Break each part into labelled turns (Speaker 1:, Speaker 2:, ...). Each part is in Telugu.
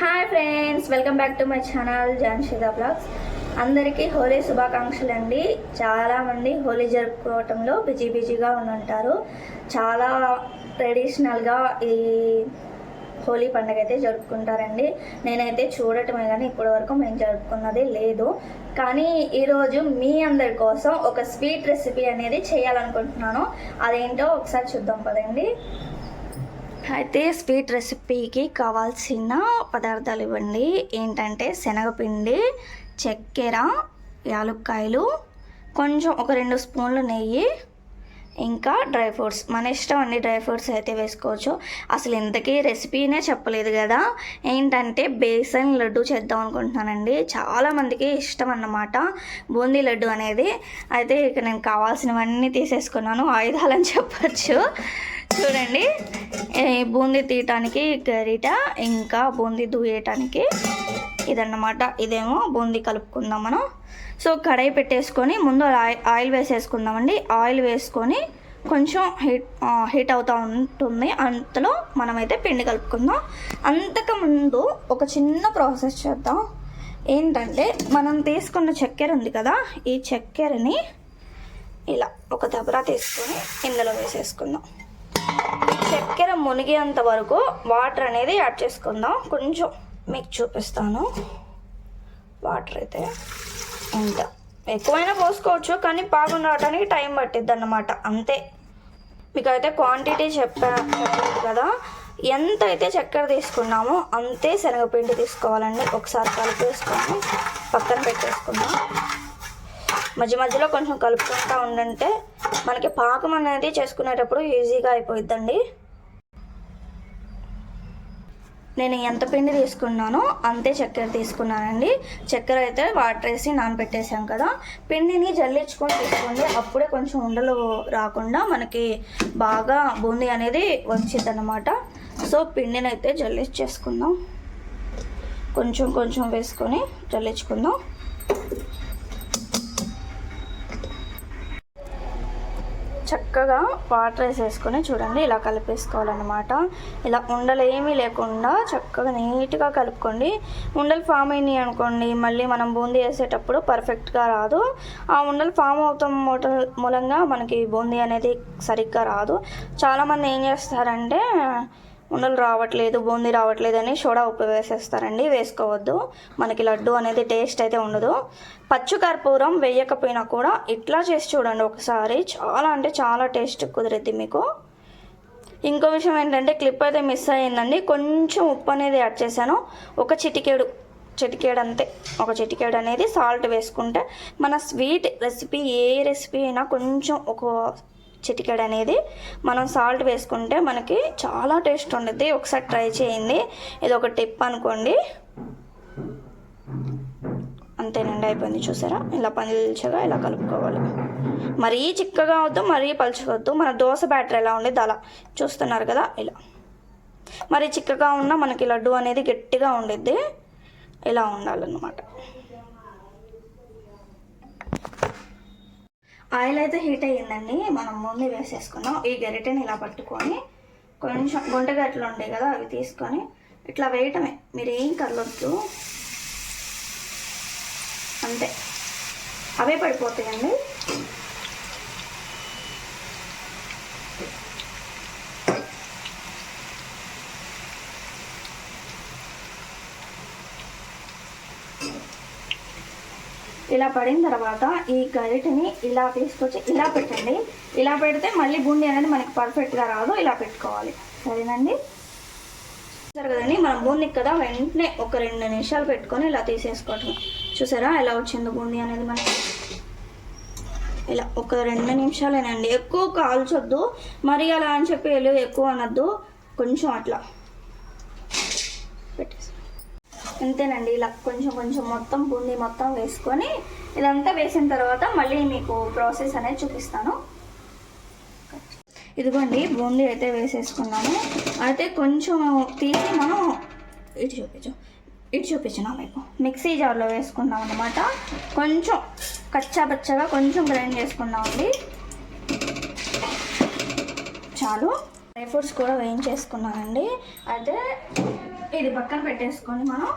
Speaker 1: Hi friends welcome back to my channel Janshida blogs అందరికీ హోలీ శుభాకాంక్షలు అండి చాలామంది హోలీ జరుపుకోవటంలో బిజీ బిజీగా ఉంటారు చాలా ట్రెడిషనల్గా ఈ హోలీ పండుగ అయితే జరుపుకుంటారండి. నేనైతే చూడటమే కానీ ఇప్పటివరకు మేము జరుపుకున్నది లేదు. కానీ ఈరోజు మీ అందరి కోసం ఒక స్వీట్ రెసిపీ అనేది చేయాలనుకుంటున్నాను. అదేంటో ఒకసారి చూద్దాం పదండి. అయితే స్వీట్ రెసిపీకి కావాల్సిన పదార్థాలు ఇవ్వండి. ఏంటంటే శనగపిండి చక్కెర యాలుక్కాయలు కొంచెం ఒక రెండు స్పూన్లు నెయ్యి ఇంకా డ్రై ఫ్రూట్స్. మన ఇష్టం అండి డ్రై ఫ్రూట్స్ అయితే వేసుకోవచ్చు. అసలు ఇంతకీ రెసిపీనే చెప్పలేదు కదా. ఏంటంటే బేసన్ లడ్డు చేద్దాం అనుకుంటున్నానండి. చాలామందికి ఇష్టం అన్నమాట. బూందీ లడ్డు అనేది. అయితే ఇక నేను కావాల్సినవన్నీ తీసేసుకున్నాను. ఆయుధాలని చెప్పచ్చు. చూడండి. బూందీ తీయటానికి గరిట ఇంకా బూందీ దూయటానికి ఇదన్నమాట. ఇదేమో బూందీ కలుపుకుందాం మనం. సో కడాయి పెట్టేసుకొని ముందు ఆయిల్ వేసేసుకుందామండి. ఆయిల్ వేసుకొని కొంచెం హీట్ హీట్ అవుతూ ఉంటుంది. అంతలో మనమైతే పిండి కలుపుకుందాం. అంతకు ముందు ఒక చిన్న ప్రాసెస్ చేద్దాం. ఏంటంటే మనం తీసుకున్న చక్కెర ఉంది కదా ఈ చక్కెరని ఇలా ఒక దబరా తీసుకొని ఇందులో వేసేసుకుందాం. చక్కెర మునిగేంత వరకు వాటర్ అనేది యాడ్ చేసుకుందాం. కొంచెం మీకు చూపిస్తాను. వాటర్ అయితే ఇంత ఎక్కువైనా పోసుకోవచ్చు కానీ పాకం రావడానికి టైం పట్టిద్ది అన్నమాట అంతే. మీకు అయితే క్వాంటిటీ చెప్పా కదా. ఎంత అయితే చక్కెర తీసుకున్నామో అంతే శనగపిండి తీసుకోవాలండి. ఒకసారి కలిపేసుకొని పక్కన పెట్టేసుకుందాం. మధ్య మధ్యలో కొంచెం కలుపుకుంటూ ఉండంటే మనకి పాకం అనేది చేసుకునేటప్పుడు ఈజీగా అయిపోయిద్దండి. నేను ఎంత పిండి తీసుకున్నానో అంతే చక్కెర తీసుకున్నానండి. చక్కెర అయితే వాటర్ వేసి నానబెట్టేసాం కదా. పిండిని జల్లించుకొని తీసుకోండి. అప్పుడే కొంచెం ఉండలు రాకుండా మనకి బాగా బూందీ అనేది వచ్చింది అనమాట సో పిండిని అయితే జల్లించేసుకుందాం. కొంచెం కొంచెం వేసుకొని జల్లించుకుందాం. చక్కగా వాటర్ వేసేసుకొని చూడండి ఇలా కలిపేసుకోవాలన్నమాట. ఇలా ఉండలు ఏమీ లేకుండా చక్కగా నీట్గా కలుపుకోండి. ఉండలు ఫామ్ అయినాయి అనుకోండి మళ్ళీ మనం బూందీ వేసేటప్పుడు పర్ఫెక్ట్గా రాదు. ఆ ఉండలు ఫామ్ అవుతాం మూట- మూలంగా మనకి బూందీ అనేది సరిగ్గా రాదు. చాలామంది ఏం చేస్తారంటే ఉండలు రావట్లేదు బూందీ రావట్లేదు అని సోడా ఉప్పు వేసేస్తారండి వేసుకోవద్దు. మనకి లడ్డు అనేది టేస్ట్ అయితే ఉండదు. పచ్చు కర్పూరం వేయకపోయినా కూడా ఇట్లా చేసి చూడండి ఒకసారి. చాలా అంటే చాలా టేస్ట్ కుదిరిద్ది మీకు. ఇంకో విషయం ఏంటంటే క్లిప్ అయితే మిస్ అయ్యిందండి. కొంచెం ఉప్పు అనేది యాడ్ చేశాను. ఒక చిటికేడు చిటికేడు అంతే. ఒక చిటికేడు అనేది సాల్ట్ వేసుకుంటే మన స్వీట్ రెసిపీ ఏ రెసిపీ అయినా కొంచెం ఒక చిటికెడు అనేది మనం సాల్ట్ వేసుకుంటే మనకి చాలా టేస్ట్ ఉంటుంది ఒకసారి ట్రై చేయండి. ఇది ఒక టిప్ అనుకోండి. అంతేనండి అయిపోయింది చూసారా? ఇలా పలుచగా ఇలా కలుపుకోవాలి. మరీ చిక్కగా వద్దు మరీ పలుచుకోవద్దు మన దోశ బ్యాటర్ ఎలా ఉండేది అలా. చూస్తున్నారు కదా? ఇలా. మరి చిక్కగా ఉన్న మనకి లడ్డు అనేది గట్టిగా ఉండిద్ది. ఇలా ఉండాలన్నమాట. ఆయిల్ అయితే హీట్ అయ్యిందండి. మనం ముందు వేసేసుకున్నాం. ఈ గరిటెని ఇలా పట్టుకొని కొంచెం గుంటగట్లు ఉంటాయి కదా అవి తీసుకొని ఇట్లా వేయటమే. మీరు ఏం కలవద్దు అంతే. అవే పడిపోతాయండి. ఇలా పడిన తర్వాత ఈ గరిటని ఇలా తీసుకొచ్చి ఇలా పెట్టండి. ఇలా పెడితే మళ్ళీ బూందీ అనేది మనకి పర్ఫెక్ట్గా రాదు. ఇలా పెట్టుకోవాలి. సరేనండి? చూసారు కదండి మనం బూందీ కదా వెంటనే ఒక రెండు నిమిషాలు పెట్టుకొని ఇలా తీసేసుకోవటం. చూసారా ఎలా వచ్చిందో బూందీ అనేది మనకి? ఇలా ఒక రెండు నిమిషాలేనండి. ఎక్కువ కాల్చొద్దు. మరి అలా అని చెప్పి వెళ్ళి ఎక్కువ అనొద్దు. కొంచెం అట్లా. అంతేనండి ఇలా కొంచెం కొంచెం మొత్తం బూందీ మొత్తం వేసుకొని ఇదంతా వేసిన తర్వాత మళ్ళీ మీకు ప్రాసెస్ అనేది చూపిస్తాను. ఇదిగోండి బూందీ అయితే వేసేసుకున్నాను అయితే కొంచెం తీసి మనం ఇటు చూపించు ఇటు చూపించిన మీకు? మిక్సీ జార్లో వేసుకున్నాం అనమాట కొంచెం కచ్చాపచ్చగా కొంచెం గ్రైండ్ చేసుకున్నామండి చాలు. డ్రై ఫ్రూట్స్ కూడా వేయించేసుకున్నానండి. అయితే ఇది పక్కన పెట్టేసుకొని మనం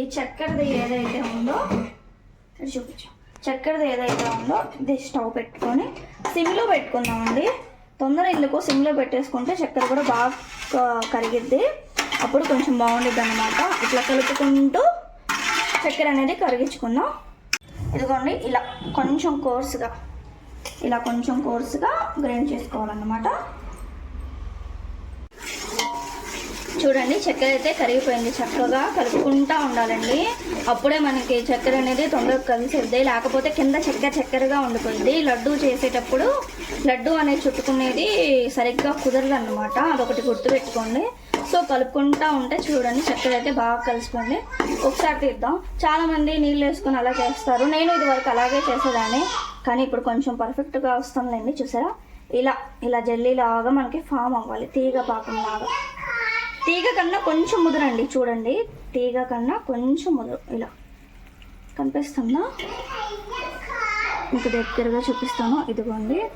Speaker 1: ఈ చక్కెరది ఏదైతే ఉందో ఇది చూపించాం. చక్కెరది ఏదైతే ఉందో ఇది స్టవ్ పెట్టుకొని సిమ్లో పెట్టుకుందామండి. తొందర ఎందుకు సిమ్లో పెట్టేసుకుంటే చక్కెర కూడా బాగా కరిగిద్ది. అప్పుడు కొంచెం బాగుండిద్ది అనమాట ఇట్లా కలుపుకుంటూ చక్కెర అనేది కరిగించుకుందాం. ఇదిగోండి ఇలా కొంచెం కోర్సుగా ఇలా కొంచెం కోర్సుగా గ్రైండ్ చేసుకోవాలన్నమాట. చూడండి చక్కెర అయితే కరిగిపోయింది. చక్కగా కలుపుకుంటా ఉండాలండి. అప్పుడే మనకి చక్కెర అనేది తొందరగా కలిసిద్ది లేకపోతే కింద చక్కెర చక్కెరగా ఉండిపోయింది. లడ్డు చేసేటప్పుడు లడ్డు అనేది చుట్టుకునేది సరిగ్గా కుదరదు అనమాట అదొకటి గుర్తుపెట్టుకోండి. సో కలుపుకుంటా ఉంటే చూడండి చక్కెర అయితే బాగా కలిసిపోయింది. ఒకసారి తీద్దాం. చాలామంది నీళ్ళు వేసుకొని అలా చేస్తారు. నేను ఇది వరకు అలాగే చేసేదాన్ని. కానీ ఇప్పుడు కొంచెం పర్ఫెక్ట్గా వస్తుందండి చూసారా? ఇలా ఇలా జల్లీ లాగా మనకి ఫామ్ అవ్వాలి. తీగ పాకం లాగా. తీగ కన్నా కొంచెం ముదరండి చూడండి. తీగ కన్నా కొంచెం ముదురు. ఇలా. కనిపిస్తుందా? మీకు దగ్గరగా చూపిస్తాను. ఇదిగోండి.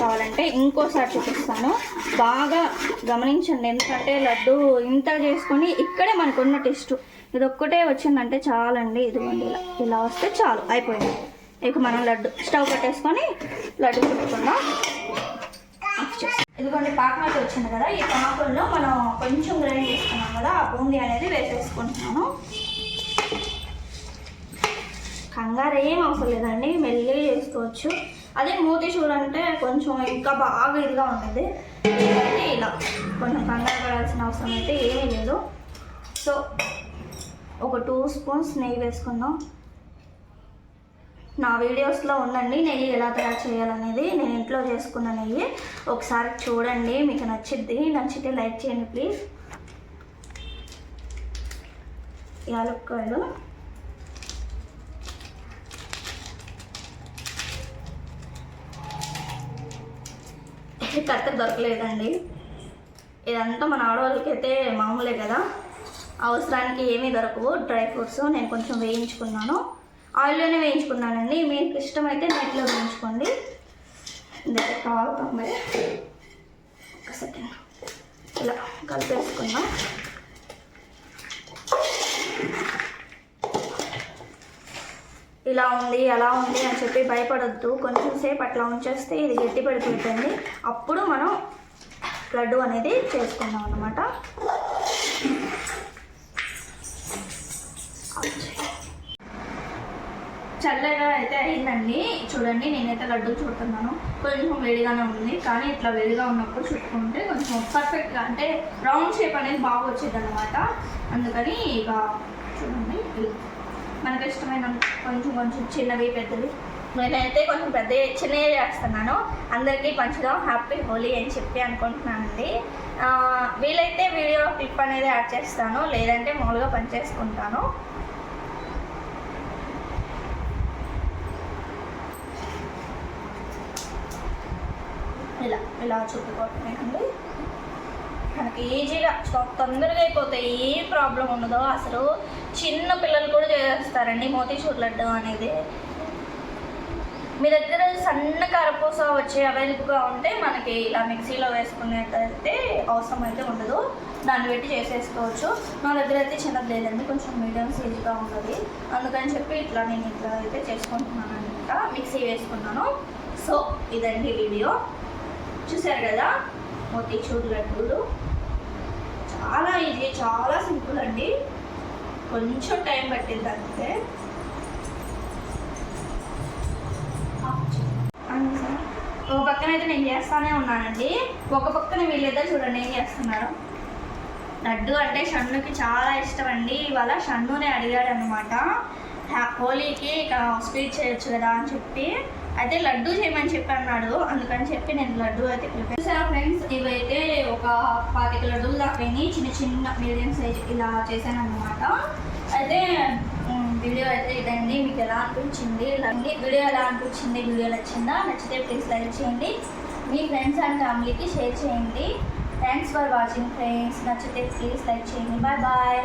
Speaker 1: కావాలంటే ఇంకోసారి చూపిస్తాను. బాగా గమనించండి. ఎందుకంటే లడ్డు ఇంత చేసుకొని ఇక్కడే మనకున్న టెస్ట్. ఇది ఒక్కటే వచ్చిందంటే చాలండి. ఇదిగోండి. ఇలా. ఇలా వస్తే చాలు. అయిపోయింది. ఇక మనం లడ్డు స్టవ్ కట్టేసుకొని లడ్డు చుట్టుకుందాం ఇదిగోండి పాకం వచ్చింది కదా. ఈ పాకంలో మనం కొంచెం గ్రైండ్ చేసుకున్నాం కదా ఆ బూందీ అనేది వేసేసుకుంటున్నాను. కంగారు ఏం అవసరం లేదండి మెల్లిగా చేసుకోవచ్చు. అదే మూతి చూడంటే కొంచెం ఇంకా బాగా ఇదిగా ఉంటుంది. అయితే ఇలా కొంచెం కంగారు పడాల్సిన అవసరం అయితే ఏమీ లేదు. సో ఒక టూ స్పూన్స్ నెయ్యి వేసుకుందాం. నా వీడియోస్లో ఉందండి నెయ్యి ఎలా తయారు చేయాలనేది నేను ఇంట్లో చేసుకున్న నెయ్యి. ఒకసారి చూడండి మీకు నచ్చిద్ది నచ్చితే లైక్ చేయండి ప్లీజ్. యాలక్కాయలు. ఈ దొరకలేదండి. ఇదంతా మన ఆడవాళ్ళకి అయితే మామూలే కదా. అవసరానికి ఏమీ దొరకవు. డ్రై ఫ్రూట్స్ నేను కొంచెం వేయించుకున్నాను. ఆయిల్లోనే వేయించుకున్నానండి. మీకు ఇష్టమైతే నెట్లో వేయించుకోండి. ఇదైతే కాగుతాం మరి. ఒక సెకండ్ ఇలా కలిపేసుకుందాం. ఇలా ఉంది అలా ఉంది అని చెప్పి భయపడొద్దు. కొంచెం సేపు అట్లా ఉంచేస్తే ఇది గట్టి పడిపోతుంది అప్పుడు మనం లడ్డు అనేది చేసుకుందాం అన్నమాట. చల్లగా అయితే అయిందండి. చూడండి నేనైతే లడ్డు చుడుతున్నాను. కొంచెం వేడిగానే ఉంది. కానీ ఇట్లా వేడిగా ఉన్నప్పుడు చుట్టుకుంటే కొంచెం పర్ఫెక్ట్గా అంటే రౌండ్ షేప్ అనేది బాగా వచ్చేది అనమాట అందుకని ఇక చూడండి. మనకి ఇష్టమైన కొంచెం కొంచెం చిన్నవి పెద్దవి. నేనైతే కొంచెం పెద్ద చిన్నవి చేస్తున్నాను. అందరికీ పంచుదాం హ్యాపీ హోలీ అని చెప్పి అనుకుంటున్నానండి. వీలైతే వీడియో క్లిప్ అనేది యాడ్ చేస్తాను. లేదంటే మామూలుగా పనిచేసుకుంటాను ఇలా ఇలా చుట్టుకోవటమేనండి. మనకి ఈజీగా తొందరగా అయిపోతాయి ఏ ప్రాబ్లం ఉండదో అసలు చిన్న పిల్లలు కూడా చేస్తారండి మోతీచూర్ లడ్డు అనేది. మీ దగ్గర సన్న కారపూస వచ్చి అవైలబుల్గా ఉంటే మనకి ఇలా మిక్సీలో వేసుకునేటైతే అవసరం అయితే ఉండదు. దాన్ని పెట్టి చేసేసుకోవచ్చు. నా దగ్గర అయితే చిన్నది లేదండి కొంచెం మీడియం సైజ్గా ఉన్నది అందుకని చెప్పి ఇట్లా నేను ఇట్లా అయితే చేసుకుంటున్నాను అనమాట. మిక్సీ వేసుకున్నాను. సో ఇదండి వీడియో. చూసారు కదా? మోతీచూర్ లడ్డూలు. చాలా ఈజీ చాలా సింపుల్ అండి. కొంచెం టైం పట్టింది అంతే. ఒక పక్కన అయితే నేను చేస్తానే ఉన్నానండి. ఒక పక్కన వీళ్ళిద్దరు చూడండి ఏం చేస్తున్నారు. లడ్డు అంటే షన్నుకి చాలా ఇష్టం అండి. ఇవాళ షన్నునే అడిగాడు అనమాట హోలీకి ఇక స్వీట్ చేయొచ్చు కదా అని చెప్పి. అయితే లడ్డు చేయమని చెప్పి అన్నాడు. అందుకని చెప్పి నేను లడ్డు అయితే ప్రిపేర్ చేశాను ఫ్రెండ్స్? ఇవైతే ఒక పాతిక లడ్డూలు దాకాయి చిన్న చిన్న మీడియం సైజ్ ఇలా చేశాను అనమాట అయితే వీడియో అయితే ఇదండి మీకు ఎలా అనిపించింది? ఇలాంటి వీడియో ఎలా అనిపించింది? వీడియో నచ్చిందా? నచ్చితే ప్లీజ్ లైక్ చేయండి. మీ ఫ్రెండ్స్ అండ్ ఫ్యామిలీకి షేర్ చేయండి. థ్యాంక్స్ ఫర్ వాచింగ్ ఫ్రెండ్స్ నచ్చితే ప్లీజ్ లైక్ చేయండి. Bye bye